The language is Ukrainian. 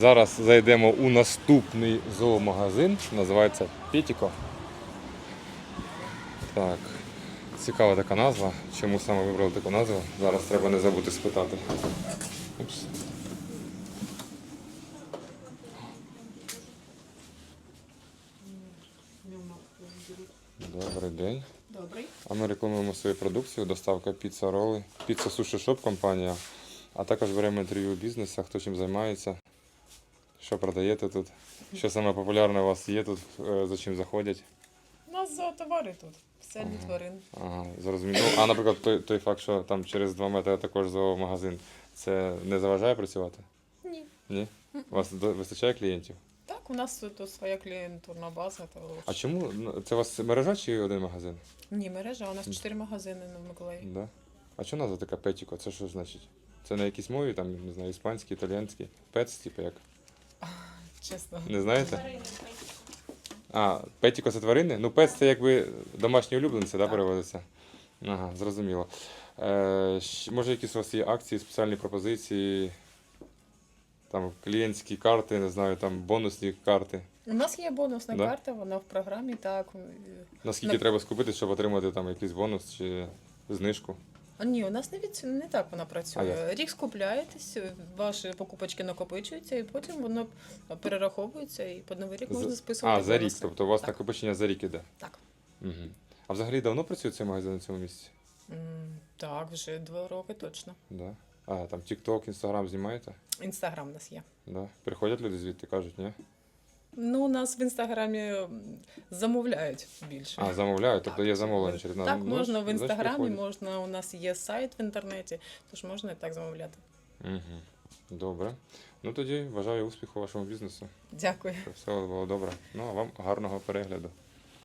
Зараз зайдемо у наступний зоомагазин, називається Петіко. Так, цікава така назва. Чому саме вибрали таку назву? Зараз треба не забути спитати. Упс. Добрий день. Добрий. А ми рекламуємо свою продукцію, доставка піца роли, піца суші шоп компанія. А також беремо інтерв'ю бізнесу, хто чим займається, що продаєте тут, що саме популярне у вас є тут, е, за чим заходять. У нас зоотовари тут. Все для тварин. Ага, зрозуміло. А наприклад, той, той факт, що там через 2 метри також зоомагазин, це не заважає працювати? Ні. Ні? У вас до- вистачає клієнтів? Так, у нас тут своя клієнтурна база. То... А чому? Ну, Це у вас мережа чи один магазин? Ні, мережа, у нас чотири магазини на Миколаїв. Да. А що назва така Петіко? Це що значить? Це на якійсь мові, там, не знаю, іспанській, італійській? Пец, типу як? Чесно. Не знаєте? А, Петіко це тварини? Ну, пец це якби домашні улюбленці, да, переводиться? Ага, зрозуміло. Е, може, якісь у вас є акції, спеціальні пропозиції, там клієнтські карти, не знаю, там бонусні карти. У нас є бонусна Да? карта, вона в програмі, так. Наскільки На- треба скупити, щоб отримати там якийсь бонус чи знижку? А ні, у нас не, від... не так вона А працює. Рік скупляєтесь, ваші покупочки накопичуються, і потім воно перераховується, і під новий рік можна списувати. А, за рік, бонуси. тобто у вас Так. накопичення за рік іде. Так. Угу. А взагалі давно працює цей магазин на цьому місці? М, Так, вже два роки точно. Да. А, там TikTok, Instagram знімаєте? Інстаграм у нас є. Да. Приходять люди звідти, кажуть, ні? Ну, у нас в інстаграмі замовляють більше. А, замовляють, тобто є замовлення через нас. Так, Ну, можна в інстаграмі, можна, у нас є сайт в інтернеті, тож можна і так замовляти. Угу. Добре. Ну тоді бажаю успіху вашому бізнесу. Дякую. Щоб все було добре. Ну а вам гарного перегляду.